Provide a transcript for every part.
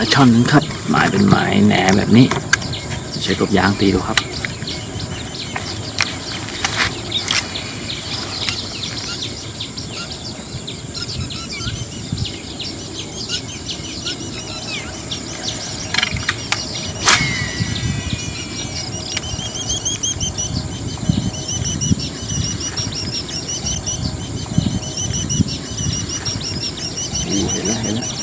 ลาช่อนนั้นครับ หมายเป็นหมายแหนแบบนี้ ใช้กบยางตีดูครับ เห็นแล้วเห็นแล้ว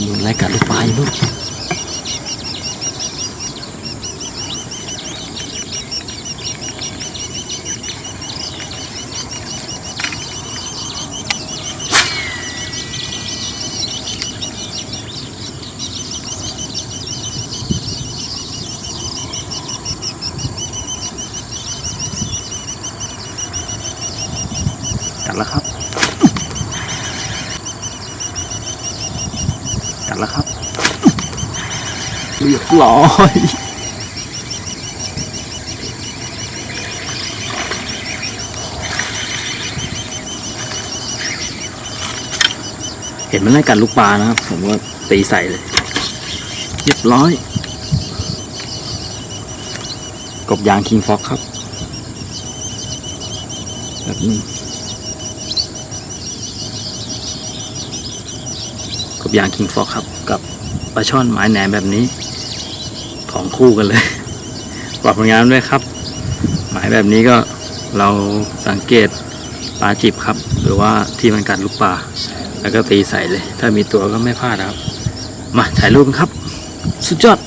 มันดูรการลูกปลาอยู่ลูกกัดแล้วครับ กัด แล้วครับเรียบร้อยเห็นมันไล่กัดลูกปลานะครับ ผมก็ตีใส่เลย เรียบร้อย กบยางคิงฟ็อกครับแบบนี้ กบยางคิงฟอกครับ กับปลาช่อนหมายแหนมแบบนี้ ของคู่กันเลยปรับผลงานด้วยครับ หมายแบบนี้ก็เราสังเกตปลาจิบครับ หรือว่าที่มันกัดลูกปลาแล้วก็ตีใส่เลย ถ้ามีตัวก็ไม่พลาดครับ มาถ่ายรูปกันครับ สุดยอด